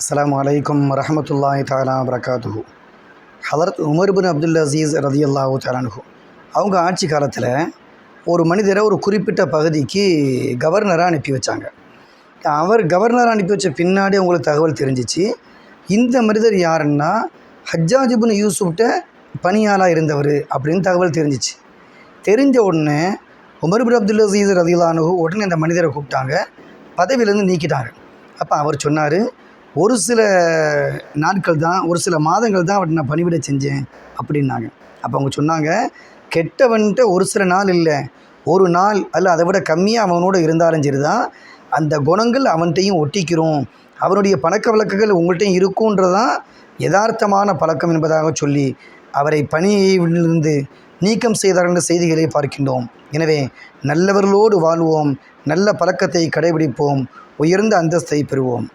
அஸ்லாம் அலைக்கும் வரமத்துல்லாஹி தாலா வரகாத்துஹு ஹலரத் உமர்பின் அப்துல் அசீஸ் ரதி அல்லாஹூ தாலானுஹு அவங்க ஆட்சி காலத்தில் ஒரு மனிதரை ஒரு குறிப்பிட்ட பகுதிக்கு கவர்னராக அனுப்பி வச்சாங்க. அவர் கவர்னராக அனுப்பி வச்ச பின்னாடி அவங்களுக்கு தகவல் தெரிஞ்சிச்சு. இந்த மனிதர் யாருன்னா ஹஜ்ஜாஜ் பின் யூசுஃப்ட்ட பணியாளாக இருந்தவர் அப்படின்னு தகவல் தெரிஞ்சிச்சு. தெரிஞ்ச உடனே உமர் பின் அப்துல் அசீஸ் ரதிலானு உடனே இந்த மனிதரை கூப்பிட்டாங்க. பதவியிலேருந்து நீக்கிட்டாங்க அப்போ அவர் சொன்னார் ஒரு சில நாட்கள் தான் ஒரு சில மாதங்கள் தான் அவர்கிட்ட நான் பணிவிட செஞ்சேன் அப்படின்னாங்க. அப்போ அவங்க சொன்னாங்க கெட்டவன்கிட்ட ஒரு சில நாள் இல்லை. ஒரு நாள் அல்ல அதை விட கம்மியாக அவனோட இருந்தாலும் சரி தான் அந்த குணங்கள் அவன்கிட்டையும் ஒட்டிக்கிறோம். அவனுடைய பழக்க வழக்கங்கள் உங்கள்கிட்டையும் இருக்குன்றதான் யதார்த்தமான பழக்கம் என்பதாக சொல்லி அவரை பணியிலிருந்து நீக்கம் செய்தார் என்ற செய்திகளை பார்க்கின்றோம். எனவே நல்லவர்களோடு வாழ்வோம். நல்ல பழக்கத்தை கடைபிடிப்போம். உயர்ந்த அந்தஸ்தை பெறுவோம்.